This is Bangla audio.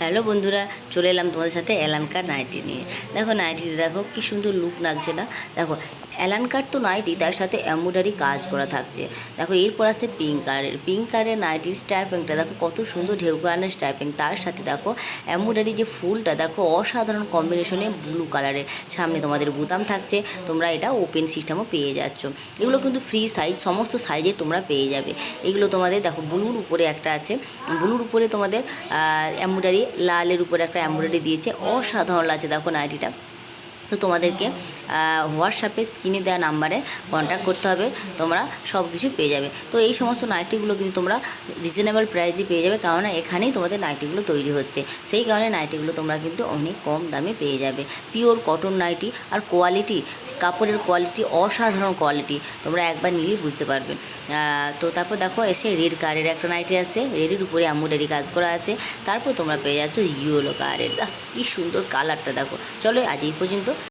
হ্যালো বন্ধুরা, চলে এলাম তোমাদের সাথে অ্যালানকার নাইটি নিয়ে। দেখো নাইটিটা দেখো কি সুন্দর লুক লাগছে না? দেখো অ্যালানকার তো নাইটি, তার সাথে এম্ব্রয়ডারি কাজ করা থাকছে। দেখো, এরপর আছে পিঙ্ক কালারের পিঙ্ক কালারের নাইটির স্ট্যাপিংটা দেখো, কত সুন্দর ঢেউ কালারের স্ট্যাপিং তার সাথে দেখো এম্ব্রয়ডারি যে ফুলটা, দেখো, অসাধারণ কম্বিনেশনে ব্লু কালারের সামনে তোমাদের বুতাম থাকছে, তোমরা এটা ওপেন সিস্টেমও পেয়ে যাচ্ছ। এগুলো কিন্তু ফ্রি সাইজ সমস্ত সাইজে তোমরা পেয়ে যাবে। এগুলো তোমাদের, দেখো ব্লুর উপরে একটা আছে। ব্লুর উপরে তোমাদের এম্ব্রয়ডারি লালের উপরে একটা এমব্রয়ডারি দিয়েছে। অসাধারণ লাগছে দেখো নাইটিটা। তো তোমাদেরকে হোয়াটসঅ্যাপে স্ক্রিনে দেওয়া নাম্বারে কন্ট্যাক্ট করতে হবে তোমরা সব কিছু পেয়ে যাবে। তো এই সমস্ত নাইটিগুলো কিন্তু তোমরা রিজনেবল প্রাইসে পেয়ে যাবে কারণ এখানেই তোমাদের নাইটিগুলো তৈরি হচ্ছে। সেই কারণে নাইটিগুলো তোমরা কিন্তু অনেক কম দামে পেয়ে যাবে। পিওর কটন নাইটি আর কোয়ালিটি কাপড়ের কোয়ালিটি অসাধারণ কোয়ালিটি তোমরা একবার নিলেই বুঝতে পারবে। তো তারপর দেখো এসে রেড কালারের একটা নাইটি আছে। রেডের উপরে এম্ব্রয়ডারি কাজ করা আছে। তারপর তোমরা পেয়ে যাচ্ছ ইয়েলো কালারের আহ, কি সুন্দর কালারটা দেখো। চলো আজ এই পর্যন্ত।